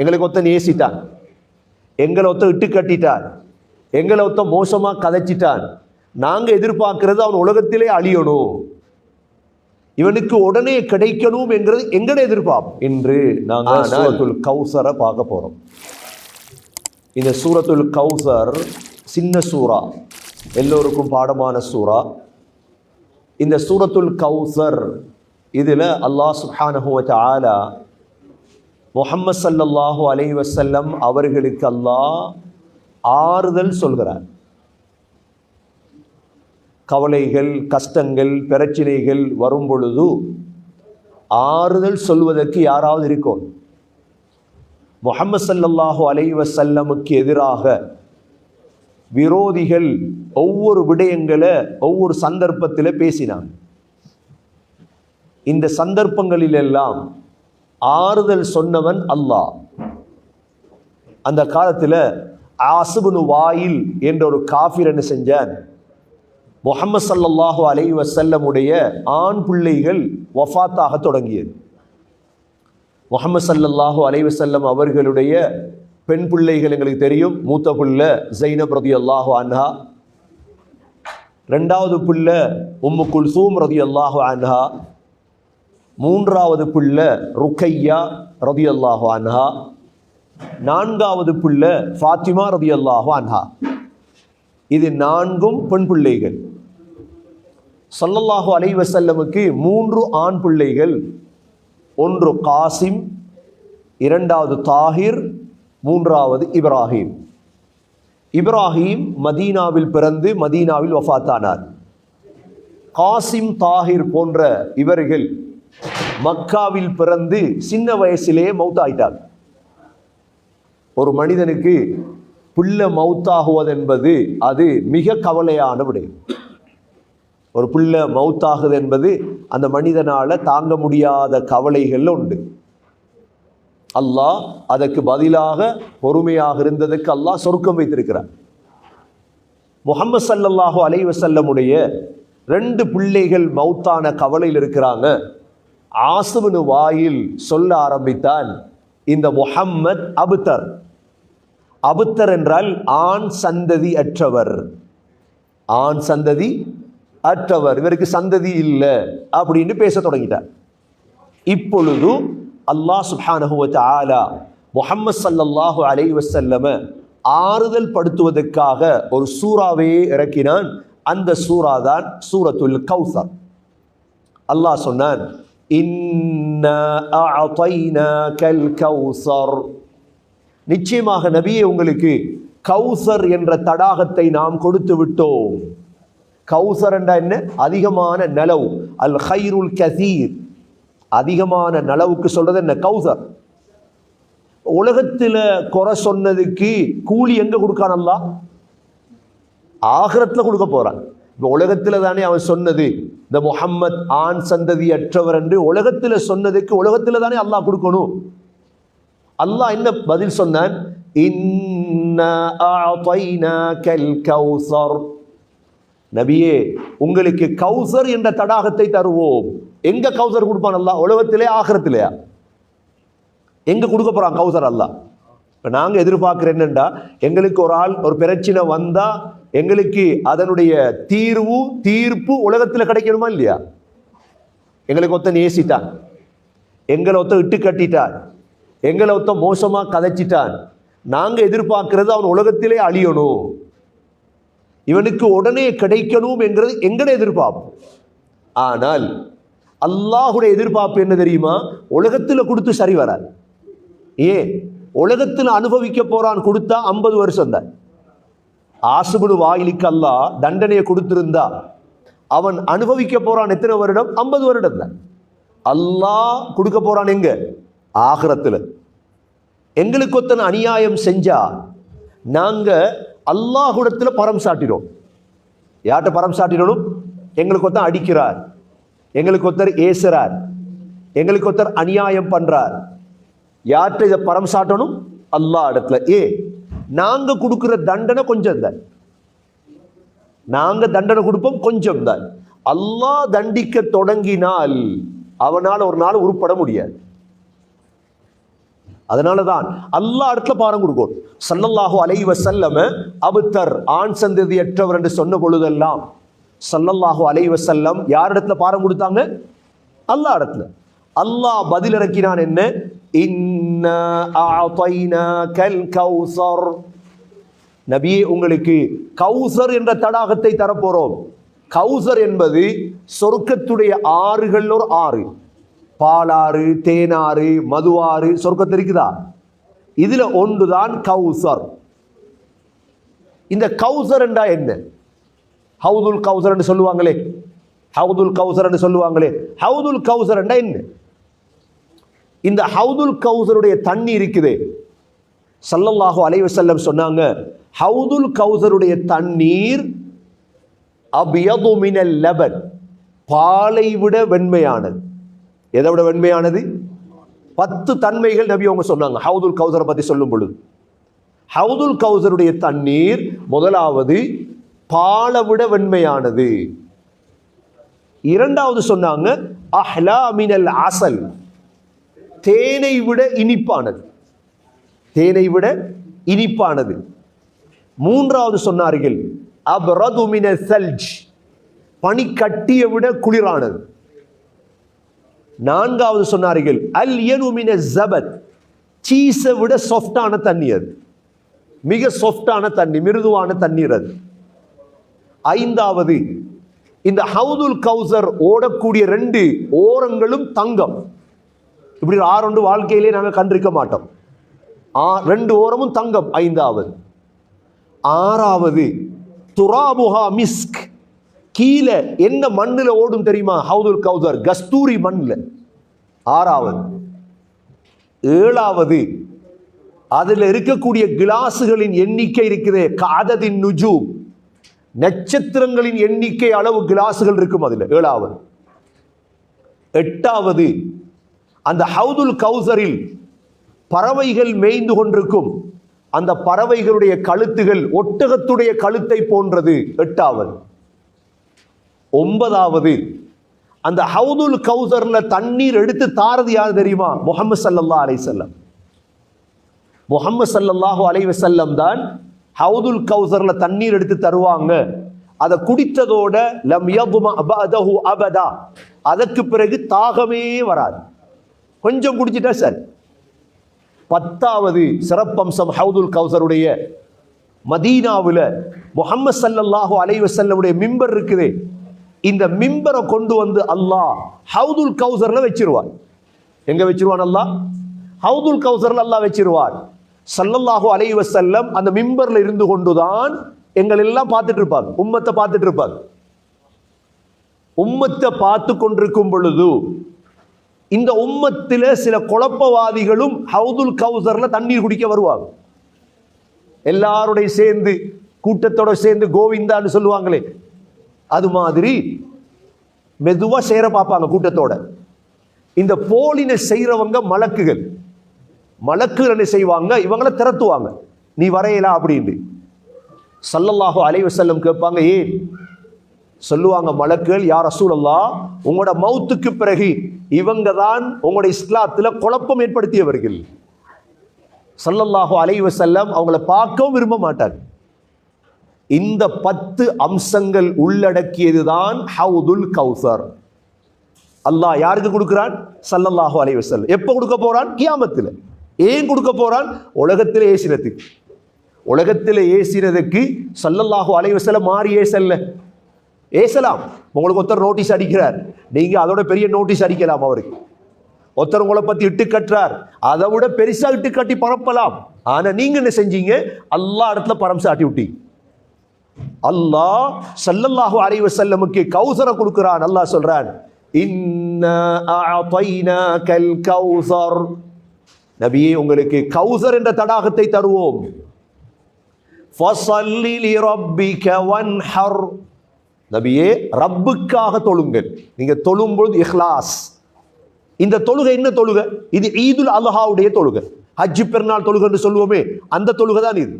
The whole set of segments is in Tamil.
எங்களுக்கு ஒத்த நேசிட்டான் எங்களை ஒத்த இட்டு கட்டிட்டான். எங்களை ஒத்த மோசமா கதைச்சிட்டான். நாங்க எதிர்பார்க்கிறது அவன் உலகத்திலே அழியணும். இவனுக்கு உடனே கிடைக்கணும் என்கிறது எங்கட எதிர்பார்ப்பு? இன்று நாங்க ஆனால் சூரத்துல் கௌசரை பார்க்க போறோம். இந்த சூரத்துல் கௌசர் சின்ன சூரா எல்லோருக்கும் பாடமான சூரா இந்த சூரத்துல் கௌசர் இதில் அல்லாஹ் சுப்ஹானஹு வ தஆலா முஹம்மது சல்லல்லாஹு அலைஹி வசல்லம் அவர்களுக்கு அல்லாஹ் ஆறுதல் சொல்கிறார். கவலைகள் கஷ்டங்கள் பிரச்சனைகள் வரும் பொழுது ஆறுதல் சொல்வதற்கு யாராவது இருக்கும்? முகமது சல்லல்லாஹு அலைஹி வசல்லமுக்கு எதிராக விரோதிகள் ஒவ்வொரு விடயங்களை ஒவ்வொரு சந்தர்ப்பத்தில் பேசினாங்க. இந்த சந்தர்ப்பங்களிலெல்லாம் ஆறுதல் சொன்னவன் அல்லாஹ். அந்த காலத்தில் ஆசுபுனு வாயில் என்ற ஒரு காஃபிர் என்ன செஞ்சான் முஹம்மது ஸல்லல்லாஹு அலை வசல்லமுடைய ஆண் பிள்ளைகள் வஃபாத்தாக தொடங்கியது. முகமது ஸல்லல்லாஹு அலை வசல்லம் அவர்களுடைய பெண் பிள்ளைகள் எங்களுக்கு தெரியும். மூத்த பிள்ளை ஜைனப் ரதியல்லாஹு அன்ஹா. ரெண்டாவது பிள்ளை உம்மு குல்சூம் ரதியல்லாஹு அன்ஹா. மூன்றாவது பிள்ளை ருக்கையா ரதியல்லாஹு அன்ஹா. நான்காவது பிள்ளை ஃபாத்திமா ரதியல்லாஹு அன்ஹா. இது நான்கும் பெண் பிள்ளைகள். சல்லல்லாஹு அலை வசல்லமுக்கு மூன்று ஆண் பிள்ளைகள். ஒன்று காசிம் இரண்டாவது தாஹிர் மூன்றாவது இப்ராஹிம். இப்ராஹிம் மதீனாவில் பிறந்து மதீனாவில் வஃபாத்தானார் காசிம் தாஹிர் போன்ற இவர்கள் மக்காவில் பிறந்து சின்ன வயசிலேயே மௌத்தாயிட்டார். ஒரு மனிதனுக்கு பிள்ளை மௌத்தாகுவதென்பது அது மிக கவலையான விடயம் ஒரு பிள்ளை மவுத்தாகுது என்பது அந்த மனிதனால தாங்க முடியாத கவலைகள் உண்டு. அல்லாஹ் அதற்கு பதிலாக பொறுமையாக இருந்ததுக்கு அல்லாஹ் சொருக்கம் வைத்திருக்கிறார். முகமது சல்லல்லாஹு அலைவசல்லமுடைய ரெண்டு பிள்ளைகள் மௌத்தான கவலையில் இருக்கிறாங்க. ஆசுவனு வாயில் சொல்ல ஆரம்பித்தான் இந்த முஹம்மத் அபுத்தர். அபுத்தர் என்றால் ஆண் சந்ததி அற்றவர். ஆண் சந்ததி அற்றவர். இவருக்கு சந்ததி இல்லை அப்படின்னு பேச தொடங்கிட்டார். இப்பொழுது அல்லாஹ் சுஹானஹுவத் ஆலா முஹம்மத் முஹம்மது ஸல்லல்லாஹு அலைஹி ஆறுதல் படுத்துவதற்காக ஒரு சூறாவே இறக்கினான். அந்த சூறா தான் சூரத்துல் கௌசர். அல்லாஹ் சொன்னான் கௌசர். நிச்சயமாக நபியே உங்களுக்கு கௌசர் என்ற தடாகத்தை நாம் கொடுத்து விட்டோம். கௌசர் என்ற என்ன? அதிகமான நலவு. அல் ஹைருல் கசீர். அதிகமான நலவுக்கு சொல்றது என்ன? கௌசர். உலகத்தில் குறை சொன்னதுக்கு கூலி எங்க கொடுக்கான் ஆகிரத்தில் கொடுக்க போறான். உலகத்தில் தானே அவன் சொன்னது இந்த முஹம்மத் ஆண் சந்ததி அற்றவர் என்று உலகத்தில் சொன்னதுக்கு உலகத்தில் தானே அல்லாஹ் கொடுக்கணும். அல்லாஹ் என்ன பதில் சொன்னான்? கௌசர். நபியே உங்களுக்கு கௌசர் என்ற தடாகத்தை தருவோம். எங்க கௌசர் கொடுப்பான் அல்லாஹ்? உலகத்திலே ஆகிரத்திலேயா? எங்க கொடுக்க போறான் கௌசர் அல்லாஹ்? இப்போ நாங்கள் எதிர்பார்க்குற என்னண்டா எங்களுக்கு ஒரு ஆள் ஒரு பிரச்சனை வந்தால் எங்களுக்கு அதனுடைய தீர்வு தீர்ப்பு உலகத்தில் கிடைக்கணுமா இல்லையா? எங்களுக்கு ஒத்த நேசிட்டான் எங்களை ஒத்த இட்டு கட்டிட்டான். எங்களை ஒத்த மோசமாக கதைச்சிட்டான். நாங்கள் எதிர்பார்க்கறது அவன் உலகத்திலே அழியணும். இவனுக்கு உடனே கிடைக்கணும் என்கிறது எங்களை எதிர்பார்ப்பு? ஆனால் அல்லாஹுடைய எதிர்பார்ப்பு என்ன தெரியுமா? உலகத்தில் கொடுத்து சரி வராது. ஏன்? உலகத்தில் அனுபவிக்க போறான் கொடுத்தா ஐம்பது வருஷம் தான். ஆசுபுடு வாயிலுக்கு அல்லாஹ் தண்டனையை கொடுத்திருந்தா. அவன் அனுபவிக்க போறான் எத்தனை வருடம்? ஐம்பது வருடம் தான். அல்லாஹ் கொடுக்க போறான் எங்க? ஆகரத்தில். எங்களுக்கு ஒருத்தன் அநியாயம் செஞ்சா நாங்க அல்லாஹுடத்தில் பரம் சாட்டினோம். யார்கிட்ட பரம் சாட்டினோம் எங்களுக்கு ஒருத்தன் அடிக்கிறார். எங்களுக்கு ஒருத்தர் ஏசுறார். எங்களுக்கு ஒருத்தர் அநியாயம் பண்றார். யார்கிட்ட இதை பரம் சாட்டணும்? அல்லாஹ் இடத்துல. ஏ நாங்கள் கொடுக்குற தண்டனை கொஞ்சம் தான். நாங்கள் தண்டனை கொடுப்போம் கொஞ்சம் தான். அல்லாஹ் தண்டிக்க தொடங்கினால் அவனால் ஒரு நாள் உருப்பட முடியாது. அதனால தான் அல்லா இடத்துல பாரம் கொடுக்கும். சல்லல்லாஹு அலைவ செல்லம அபுத்தர் ஆண் சந்ததியற்றவர் என்று சொன்ன பொழுதெல்லாம் சல்லல்லாஹு அலைவ செல்லம் யார் இடத்துல பாரம் கொடுத்தாங்க? அல்லா இடத்துல. அல்லாஹ் பதில் இறக்கினான் என்ன? இன்னா அஅதைனாகல் கௌசர். நபியே உங்களுக்கு கௌசர் என்ற தடாகத்தை தரப்போறோம். கௌசர் என்பது சொர்க்கத்துடைய ஆறுகள் ஒரு ஆறு. பாலாறு தேனாறு மதுவாறு சொர்க்கத்தில் இருக்குதா? இதுல ஒன்றுதான் கௌசர். இந்த கௌசர் என்றா என்ன? ஹவுதுல் கௌசர் என்று சொல்லுவாங்களே. ஹவுதுல் கௌசர் என்று சொல்லுவாங்களே. ஹவுதுல் கௌசர் என்றா என்ன? இந்த ஹவுதுல் கௌசருடைய தண்ணி இருக்குது. சல்லல்லாஹு அலைவசல்லம் சொன்னாங்க ஹவுதுல் கௌசருடைய தண்ணீர் அபியது லெபன் லபன் பாலை விட வெண்மையானது. எதை விட வெண்மையானது? பத்து தன்மைகள் நபி அவங்க சொன்னாங்க ஹவுதுல் கௌசரை பற்றி சொல்லும் பொழுது. ஹவுதுல் கௌசருடைய தண்ணீர் முதலாவது பாலை விட வெண்மையானது. இரண்டாவது சொன்னாங்க அஹ்லா மினல் அசல். தேனை விட இனிப்பானது. தேனை விட இனிப்பானது. மூன்றாவது சொன்னார்கள் அப்ரதுமின சல்ஜ். பனிக்கட்டியை விட குளிரானது. நான்காவது சொன்னார்கள் அல் எனுமின ஜபத். சீஸை விட சாஃப்டான தண்ணி அது. மிக சாஃப்டான தண்ணி மிருதுவான தண்ணீர் அது. ஐந்தாவது இந்த ஹவுதுல் கௌசர் ஓடக்கூடிய ரெண்டு ஓரங்களும் தங்கம். இப்படி ஒரு ஆறொண்டு வாழ்க்கையிலே நாங்கள் கண்டிருக்க மாட்டோம். ஆ ரெண்டு ஓரமும் தங்கம் ஐந்தாவது. ஆறாவது துராபுஹா மிஸ்க். கீழே என்ன மண்ணில் ஓடும் தெரியுமா? ஹவுதுல் கௌதர் கஸ்தூரி மண்ணில். ஆறாவது. ஏழாவது அதில் இருக்கக்கூடிய கிளாஸுகளின் எண்ணிக்கை இருக்குதே காததின் நுஜு நட்சத்திரங்களின் எண்ணிக்கை அளவு கிளாஸுகள் இருக்கும் அதில் ஏழாவது. எட்டாவது அந்த ஹவுதுல் கௌசரில் பறவைகள் மேய்ந்து கொண்டிருக்கும். அந்த பறவைகளுடைய கழுத்துகள் ஒட்டகத்துடைய கழுத்தை போன்றது எட்டாவது. ஒன்பதாவது அந்த ஹவுதுல் கௌசர்ல தண்ணீர் எடுத்து தாரது யார் தெரியுமா? முகமது சல்லல்லா அலைசல்லம் முகமது சல்லல்லாஹு அலைவசல்லம் தான் ஹவுதுல் கௌசர்ல தண்ணீர் எடுத்து தருவாங்க. அதை குடித்ததோட லம் அபதா. அதற்கு பிறகு தாகமே வராது. கொஞ்சம் குடிச்சிட்டா சரி. பத்தாவது சிறப்பம்சம் ஹவுதுல் கௌசருடைய மதீனாவில் முகமது சல்லல்லாஹு அலைஹி மிம்பர் இருக்குது. இந்த மிம்பரை கொண்டு வந்து அல்லாஹ் ஹவுதுல் கௌசரில் வச்சிருவார். எங்கே வச்சிருவான் அல்லாஹ்? ஹவுதுல் கௌசரில் அல்லாஹ் வச்சிருவார். சல்லல்லாஹு அலைவசல்லம் அந்த மிம்பரில் இருந்து கொண்டுதான் எங்கள் எல்லாம் பார்த்துட்டு இருப்பாங்க உம்மத்தை பார்த்துட்டு இருப்பாங்க உம்மத்தை பார்த்து கொண்டிருக்கும் பொழுது இந்த உம்மத்தில் சில குழப்பவாதிகளும் ஹவுதுல் கவுசரில் தண்ணீர் குடிக்க வருவாங்க. எல்லாருடைய சேர்ந்து கூட்டத்தோட சேர்ந்து கோவிந்தான்னு சொல்லுவாங்களே. அது மாதிரி மெதுவாக சேர பார்ப்பாங்க கூட்டத்தோட. இந்த போலினை செய்கிறவங்க மலக்குகள். மலக்குகள் என்ன செய்வாங்க? இவங்களை திறத்துவாங்க நீ வரையலா அப்படின்னு சல்லல்லாஹோ அலைவு செல்லம் கேட்பாங்க ஏன் சொல்லுவாங்க மலக்குகள் யார் அசூலல்லா உங்களோட மௌத்துக்கு பிறகு இவங்க தான் உங்களுடைய இஸ்லாத்தில் குழப்பம் ஏற்படுத்தியவர்கள் சல்லல்லாஹு அலைவ செல்லம் அவங்கள பார்க்கவும் விரும்ப மாட்டார். இந்த பத்து அம்சங்கள் உள்ளடக்கியது தான் ஹவுதுல் கௌசர். அல்லாஹ் யாருக்கு கொடுக்குறான்? சல்லல்லாஹு அலைவ செல்லம் எப்போ கொடுக்க போகிறான் கியாமத்தில். ஏன் கொடுக்க போகிறான் உலகத்தில் ஏசினத்துக்கு உலகத்தில் ஏசினதுக்கு சல்லல்லாஹு அலைவ செல்ல மாறி ஏசல்ல. ஏசலாம் உங்களுக்கு ஒருத்தர் நோட்டீஸ் அடிக்கிறார். நீங்கள் அதோட பெரிய நோட்டீஸ் அடிக்கலாம் அவருக்கு. ஒருத்தர் உங்களை பற்றி இட்டு கட்டுறார். அதை விட பெருசாக இட்டு கட்டி பரப்பலாம். ஆனால் நீங்கள் என்ன செஞ்சீங்க? எல்லா இடத்துல பரம் சாட்டி விட்டீங்க. அல்லாஹ் சல்லல்லாஹு அலைவ செல்லமுக்கு கௌசரை கொடுக்குறான். அல்லாஹ் சொல்றான் கௌசர். நபியே உங்களுக்கு கௌசர் என்ற தடாகத்தை தருவோம். நபியே ரப்புக்காக தொழுங்கள். நீங்க தொழும் பொழுது இஹ்லாஸ். இந்த தொழுகை என்ன தொழுகை? இது ஈதுல் அல்ஹாவுடைய தொழுகை. ஹஜ் பெருநாள் தொழுகை என்று சொல்லுவோமே அந்த தொழுகை தான் இது.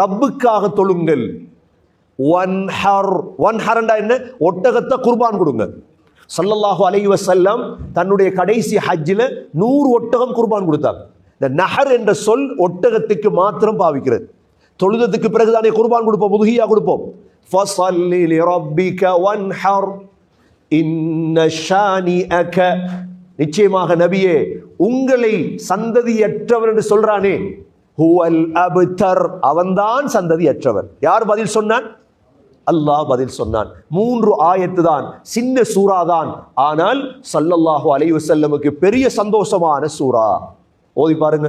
ரப்புக்காக தொழுங்கள். வன்ஹர் வன்ஹர்ண்டா என்ன? ஒட்டகத்தை குர்பான் கொடுங்க. சல்லல்லாஹு அலைஹி செல்லம் தன்னுடைய கடைசி ஹஜ்ஜில் நூறு ஒட்டகம் குர்பான் கொடுத்தாங்க. இந்த நஹர் என்ற சொல் ஒட்டகத்துக்கு மாத்திரம் பாவிக்கிறது. தொழுதத்துக்கு பிறகு தானே குர்பான் கொடுப்போம் முதுகியா கொடுப்போம். ஃபஸல்லி லிரப்பிக வன்ஹர் இன்ன ஷானிஅக. நிச்சயமாக நபியே உங்களை சந்ததியற்றவர் என்று சொல்றானே. ஹுவல் அபுதர் அவன்தான் சந்ததியற்றவர். யார் பதில் சொன்னான்? அல்லாஹ் பதில் சொன்னான். மூன்று ஆயத்து தான் சின்ன சூறா தான் ஆனால் சல்லல்லாஹு அலைவசல்லமுக்கு பெரிய சந்தோஷமான சூரா ஓதி பாருங்க.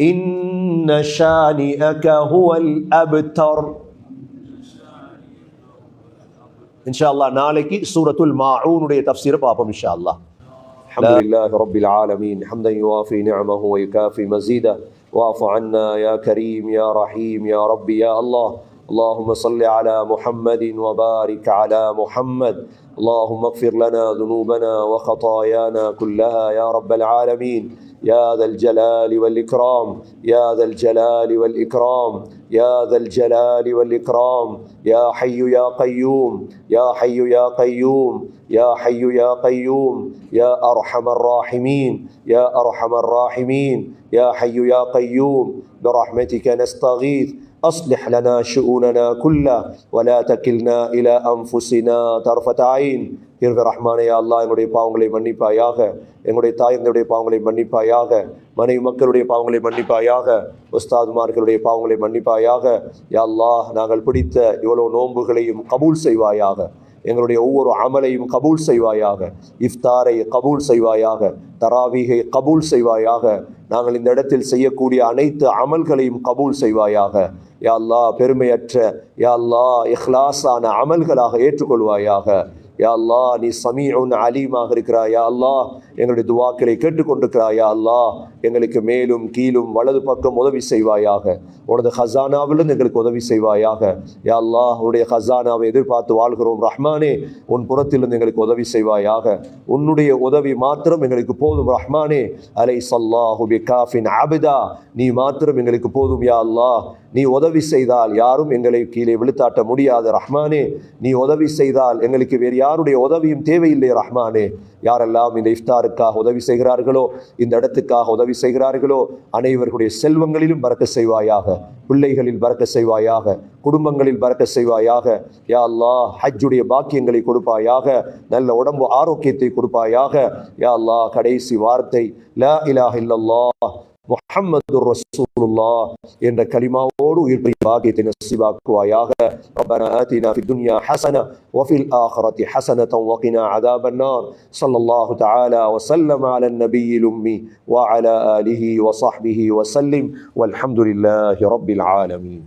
إن شانئك هو الأبتر إن شاء الله நாளைக்கு சூரத்துல் மாஊனுடைய தஃப்சீரை பார்ப்போம் இன்ஷா அல்லாஹ் الحمد لله رب العالمين حمدا يوافي نعمه ويكافي مزيده واعف عنا يا كريم يا رحيم يا ربي يا الله اللهم صل على محمد وبارك على محمد اللهم اغفر لنا ذنوبنا وخطايانا كلها يا رب العالمين يا ذا الجلال والإكرام يا ذا الجلال والإكرام يا ذا الجلال والإكرام يا حي يا قيوم يا حي يا قيوم يا حي يا قيوم يا أرحم الراحمين يا أرحم الراحمين يا حي يا قيوم برحمتك نستغيث أصلح لنا شؤوننا كلها ولا تكلنا إلى أنفسنا طرفة عين. இருக்க ரஹ்மானே அல்லா அல்லாஹ் எங்களுடைய பாவங்களை மன்னிப்பாயாக. எங்களுடைய தாயங்களுடைய பாவங்களை மன்னிப்பாயாக. மனைவி மக்களுடைய பாவங்களை மன்னிப்பாயாக. உஸ்தாதுமார்களுடைய பாவங்களை மன்னிப்பாயாக. யா நாங்கள் பிடித்த இவ்வளோ நோன்புகளையும் கபூல் செய்வாயாக. எங்களுடைய ஒவ்வொரு அமலையும் கபூல் செய்வாயாக. இஃப்தாரை கபூல் செய்வாயாக. தராவீகை கபூல் செய்வாயாக. நாங்கள் இந்த இடத்தில் செய்யக்கூடிய அனைத்து அமல்களையும் கபூல் செய்வாயாக. யா அல்லா பெருமையற்ற யா அல்லா இஹ்லாஸான அமல்களாக ஏற்றுக்கொள்வாயாக. யா அல்லா நீ ஒன்று அலீமாக இருக்கிறாய். யா அல்லா எங்களுடைய துவாக்களை கேட்டுக்கொண்டிருக்கிறா யா அல்லா எங்களுக்கு மேலும் கீழும் வலது பக்கம் உதவி செய்வாயாக. உனது ஹசானாவிலிருந்து எங்களுக்கு உதவி செய்வாயாக. யா அல்லா உன்னுடைய ஹசானாவை எதிர்பார்த்து வாழ்கிறோம். ரஹ்மானே உன் புறத்திலிருந்து எங்களுக்கு உதவி செய்வாயாக. உன்னுடைய உதவி மாத்திரம் எங்களுக்கு போதும். ரஹ்மானே அலை சல்லாஹு பி காஃபின் ஆபிதா நீ மாத்திரம் எங்களுக்கு போதும். யா அல்லா நீ உதவி செய்தால் யாரும் எங்களை கீழே விழுத்தாட்ட முடியாது. ரஹ்மானே நீ உதவி செய்தால் எங்களுக்கு வேறு யார் யாருடைய உதவியும் தேவையில்லை ரஹ்மானே. யாரெல்லாம் இந்த இஃப்தாருக்காக உதவி செய்கிறார்களோ இந்த இடத்துக்காக உதவி செய்கிறார்களோ அனைவர்களுடைய செல்வங்களிலும் பறக்க செய்வாயாக பிள்ளைகளில் பறக்க செய்வாயாக குடும்பங்களில் பறக்க செய்வாயாக. யா அல்லா ஹஜ்ஜுடைய பாக்கியங்களை கொடுப்பாயாக நல்ல உடம்பு ஆரோக்கியத்தை கொடுப்பாயாக. யா அல்லா கடைசி வார்த்தை லா இலாஹ இல்லல்லாஹ் முஹம்மது ரசூலுல்லா என்ற கலிமாவோடு உயிர்ப்பை பாக்கியத்தை நசிபாக்குவாயாக ربنا آتنا في الدنيا حسنة وفي الآخرة حسنة وقنا عذاب النار صلى الله تعالى وسلم على النبي الأمي وعلى آله وصحبه وسلم والحمد لله رب العالمين